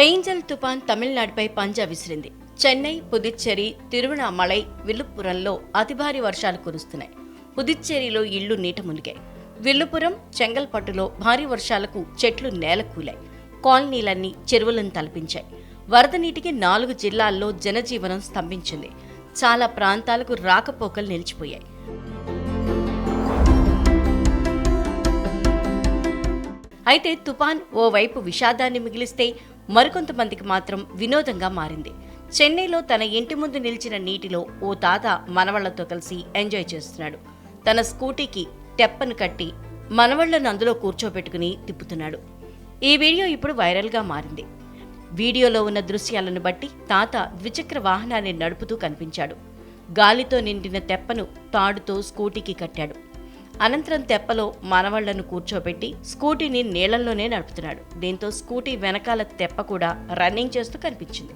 పెయింజల్ తుపాన్ తమిళనాడుపై పంజా విసిరింది. చెన్నై పుదుచ్చేరి తిరువణామలై విల్లుపురంలో అతి భారీ వర్షాలు కురుస్తున్నాయి. పుదుచ్చేరిలో ఇళ్ళు నీట మునిగాయి. విల్లుపురం చెంగల్పట్టులో భారీ వర్షాలకు చెట్లు నేలకూలాయి కాలనీలన్నీ చెరువులను తలపించాయి. వరద నీటికి నాలుగు జిల్లాల్లో జనజీవనం స్తంభించింది. చాలా ప్రాంతాలకు రాకపోకలు నిలిచిపోయాయి. అయితే తుపాన్ ఓవైపు విషాదాన్ని మిగిలిస్తే మరికొంతమందికి మాత్రం వినోదంగా మారింది. చెన్నైలో తన ఇంటి ముందు నిలిచిన నీటిలో ఓ తాత మనవళ్ళతో కలిసి ఎంజాయ్ చేస్తున్నాడు. తన స్కూటీకి టెప్పను కట్టి మనవళ్ళను అందులో కూర్చోబెట్టుకుని తిప్పుతున్నాడు. ఈ వీడియో ఇప్పుడు వైరల్గా మారింది. వీడియోలో ఉన్న దృశ్యాలను బట్టి తాత ద్విచక్ర వాహనాన్ని నడుపుతూ కనిపించాడు. గాలితో నిండిన తెప్పను తాడుతో స్కూటీకి కట్టాడు. అనంతరం తెప్పలో మనవళ్ళను కూర్చోబెట్టి స్కూటీని నీళ్ళలోనే నడుపుతున్నాడు. దీంతో స్కూటీ వెనకాల తెప్ప కూడా రన్నింగ్ చేస్తూ కనిపించింది.